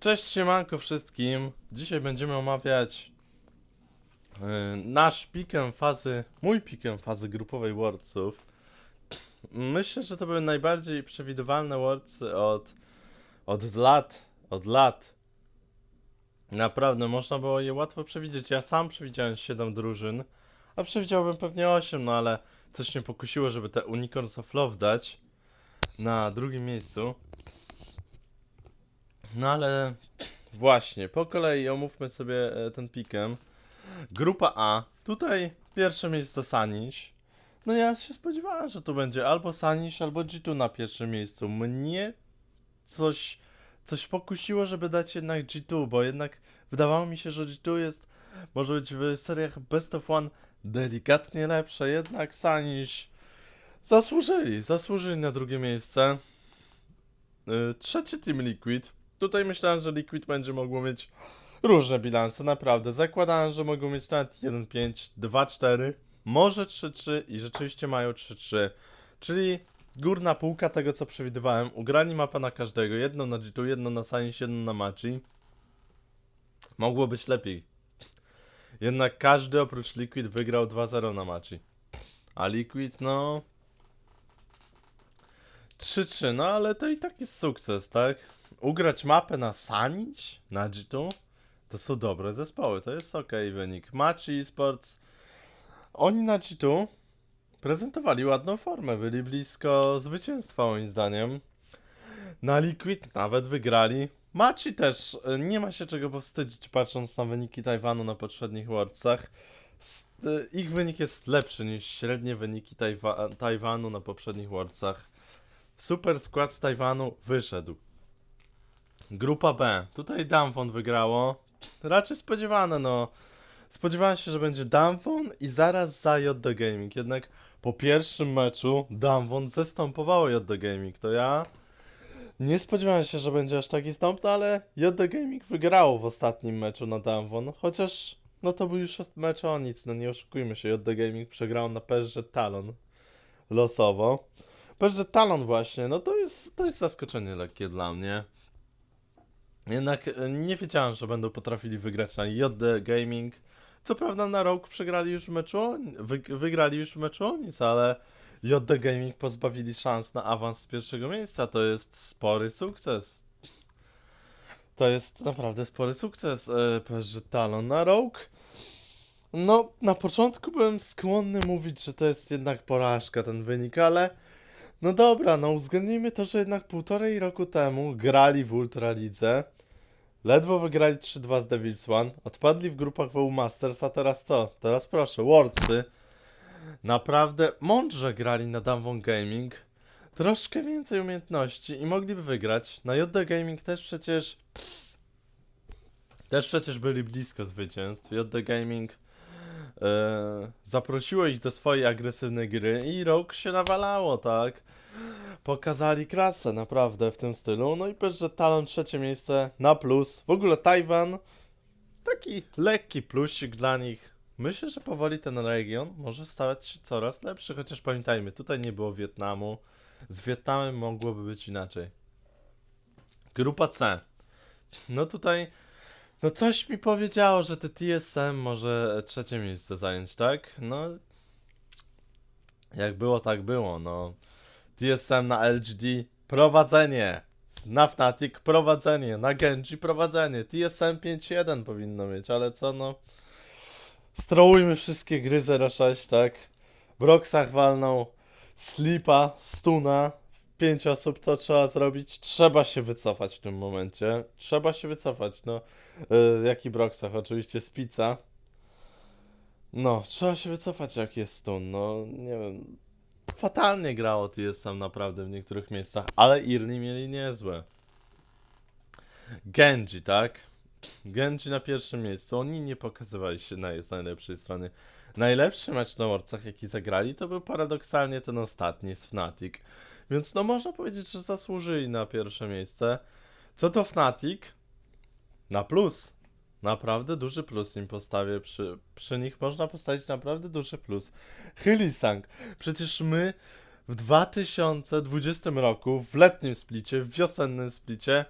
Cześć, siemanko wszystkim. Dzisiaj będziemy omawiać yy, nasz pikę fazy, mój pikę fazy grupowej Wordsów. Myślę, że to były najbardziej przewidywalne Wordsy od, od lat, od lat. Naprawdę, można było je łatwo przewidzieć. Ja sam przewidziałem 7 drużyn, a przewidziałbym pewnie 8, no ale coś mnie pokusiło, żeby te Unicorns of Love dać na drugim miejscu. No ale właśnie, po kolei omówmy sobie e, ten pikem. Grupa A. Tutaj pierwsze miejsce Saniś. No ja się spodziewałem, że tu będzie albo Saniś, albo G2 na pierwszym miejscu. Mnie coś, coś pokusiło, żeby dać jednak G2, bo jednak wydawało mi się, że G2 jest, może być w seriach Best of One delikatnie lepsze, jednak Saniś zasłużyli, zasłużyli na drugie miejsce. Y, Trzeci Team Liquid. Tutaj myślałem, że Liquid będzie mogło mieć różne bilanse, naprawdę. Zakładałem, że mogą mieć nawet 1-5, 2-4, może 3-3 i rzeczywiście mają 3-3. Czyli górna półka tego, co przewidywałem. Ugrani mapa na każdego. Jedną na G2, jedną na Science, jedną na Machi. Mogło być lepiej. Jednak każdy oprócz Liquid wygrał 2-0 na Machi. A Liquid, no... 3-3, no ale to i tak jest sukces, tak? Ugrać mapę na Sanić, na G2, to są dobre zespoły, to jest ok wynik. Machi Sports, oni na G2 prezentowali ładną formę, byli blisko zwycięstwa moim zdaniem. Na Liquid nawet wygrali. Machi też e, nie ma się czego powstydzić patrząc na wyniki Tajwanu na poprzednich Worldsach. Ich wynik jest lepszy niż średnie wyniki Tajwa Tajwanu na poprzednich Worldsach. Super skład z Tajwanu wyszedł. Grupa B. Tutaj Damwon wygrało. Raczej spodziewane, no. Spodziewałem się, że będzie Damwon i zaraz za JD Gaming. Jednak po pierwszym meczu Damwon zestąpowało JD Gaming. To ja nie spodziewałem się, że będzie aż taki stąp, no ale JD Gaming wygrało w ostatnim meczu na Damwon. Chociaż, no to był już mecz o nic, no nie oszukujmy się. JD Gaming przegrał na PSG Talon. Losowo. PSG Talon właśnie, no to jest, to jest zaskoczenie lekkie dla mnie. Jednak e, nie wiedziałem, że będą potrafili wygrać na JD Gaming. Co prawda na rok przegrali już w meczu, wy, wygrali już w meczu nic, ale JD Gaming pozbawili szans na awans z pierwszego miejsca. To jest spory sukces. To jest naprawdę spory sukces e, PSG Talon na rok. No, na początku byłem skłonny mówić, że to jest jednak porażka ten wynik, ale no dobra, no uwzględnijmy to, że jednak półtorej roku temu grali w Ultralidze. Ledwo wygrali 3-2 z Devils One. Odpadli w grupach WU Masters, a teraz co? Teraz proszę, Worldsy. Naprawdę mądrze grali na Damwon Gaming. Troszkę więcej umiejętności i mogliby wygrać. Na JD Gaming też przecież... Też przecież byli blisko zwycięstw. JD Gaming e, zaprosiło ich do swojej agresywnej gry i Rogue się nawalało, tak? Pokazali klasę naprawdę w tym stylu. No i też, że Talon trzecie miejsce na plus. W ogóle Tajwan taki lekki plusik dla nich. Myślę, że powoli ten region może stawać się coraz lepszy, chociaż pamiętajmy, tutaj nie było Wietnamu. Z Wietnamem mogłoby być inaczej. Grupa C. No tutaj, no coś mi powiedziało, że te TSM może trzecie miejsce zająć, tak? No, jak było, tak było, no. TSM na LGD prowadzenie. Na Fnatic prowadzenie. Na Genji prowadzenie. TSM 5-1 powinno mieć, ale co no. Strołujmy wszystkie gry 0-6, tak? Broxach walną. Slipa, stuna. Pięć osób to trzeba zrobić. Trzeba się wycofać w tym momencie. Trzeba się wycofać, no. Yy, jaki Broxach? Oczywiście Spica. No, trzeba się wycofać jak jest stun, no. Nie wiem fatalnie grało TSM naprawdę w niektórych miejscach, ale Irni mieli niezłe. Genji, tak? Genji na pierwszym miejscu. Oni nie pokazywali się na, z najlepszej strony. Najlepszy mecz na Worcach, jaki zagrali, to był paradoksalnie ten ostatni z Fnatic. Więc no można powiedzieć, że zasłużyli na pierwsze miejsce. Co to Fnatic? Na plus. Naprawdę duży plus im postawię. Przy, przy nich można postawić naprawdę duży plus. Hylisang. Przecież my w 2020 roku, w letnim splicie, w wiosennym splicie,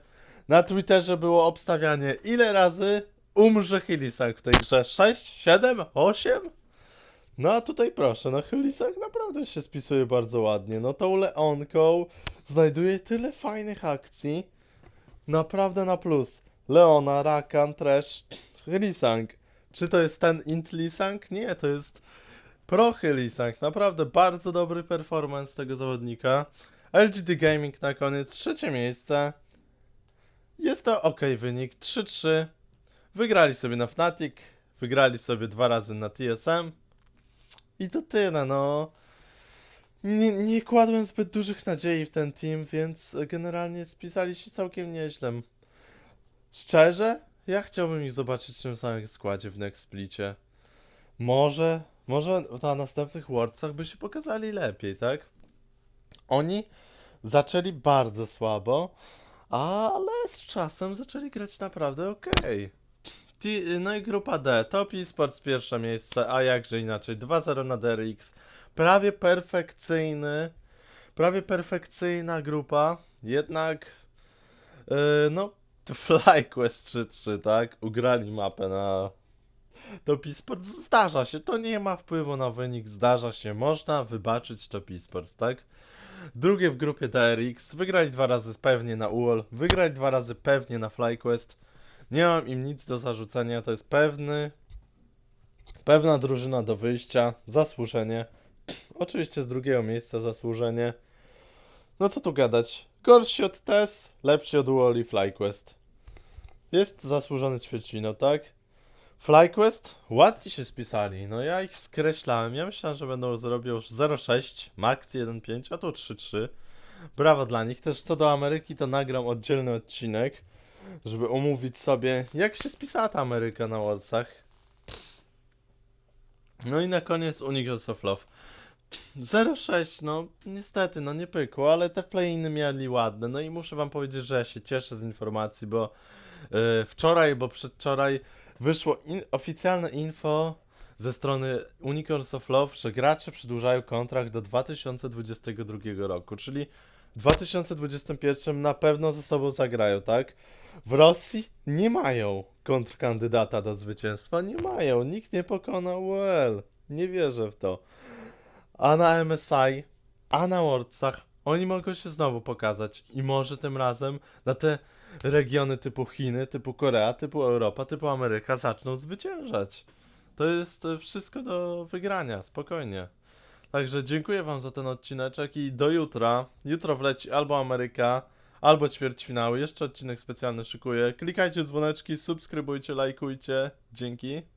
Na Twitterze było obstawianie, ile razy umrze Hylisang w tej grze? 6, 7, 8? No a tutaj proszę, no Hylisang naprawdę się spisuje bardzo ładnie. No tą Leonką znajduje tyle fajnych akcji. Naprawdę na plus. Leona, Rakan, Trash, Hylisang. Czy to jest ten Int Lisang? Nie, to jest Pro Hylisang. Naprawdę bardzo dobry performance tego zawodnika. LGD Gaming na koniec, trzecie miejsce. Jest to ok wynik, 3-3. Wygrali sobie na Fnatic, wygrali sobie dwa razy na TSM. I to tyle, no. Nie, nie kładłem zbyt dużych nadziei w ten team, więc generalnie spisali się całkiem nieźle. Szczerze, ja chciałbym ich zobaczyć w tym samym składzie w Next Splicie. Może, może na następnych Worldsach by się pokazali lepiej, tak? Oni zaczęli bardzo słabo, ale z czasem zaczęli grać naprawdę okej. No i grupa D, Top Esports pierwsze miejsce, a jakże inaczej, 2-0 na DRX, prawie perfekcyjny, prawie perfekcyjna grupa, jednak yy, no FlyQuest 3-3, tak, ugrali mapę na Top Esports, zdarza się, to nie ma wpływu na wynik, zdarza się, można wybaczyć Top Esports, tak. Drugie w grupie DRX, wygrali dwa razy pewnie na UOL, wygrali dwa razy pewnie na FlyQuest, nie mam im nic do zarzucenia, to jest pewny, pewna drużyna do wyjścia, zasłużenie. Oczywiście z drugiego miejsca zasłużenie. No co tu gadać, gorsi od TES, lepsi od i FlyQuest. Jest zasłużony ćwierćfino, tak? FlyQuest ładnie się spisali, no ja ich skreślałem, ja myślałem, że będą zrobią już 0,6, max 1,5, a tu 3,3. Brawo dla nich, też co do Ameryki to nagram oddzielny odcinek, żeby omówić sobie jak się spisała ta Ameryka na Worldsach. No i na koniec Universe of Love. 0,6, no niestety, no nie pykło, ale te play-iny mieli ładne, no i muszę wam powiedzieć, że ja się cieszę z informacji, bo yy, wczoraj, bo przedwczoraj wyszło in, oficjalne info ze strony Unicorns of Love, że gracze przedłużają kontrakt do 2022 roku, czyli 2021 na pewno ze sobą zagrają, tak? W Rosji nie mają kontrkandydata do zwycięstwa, nie mają, nikt nie pokonał UL, nie wierzę w to. A na MSI, a na Worldsach oni mogą się znowu pokazać i może tym razem na te regiony typu Chiny, typu Korea, typu Europa, typu Ameryka zaczną zwyciężać. To jest wszystko do wygrania, spokojnie. Także dziękuję wam za ten odcineczek i do jutra. Jutro wleci albo Ameryka, albo ćwierćfinały. Jeszcze odcinek specjalny szykuję. Klikajcie dzwoneczki, subskrybujcie, lajkujcie. Dzięki.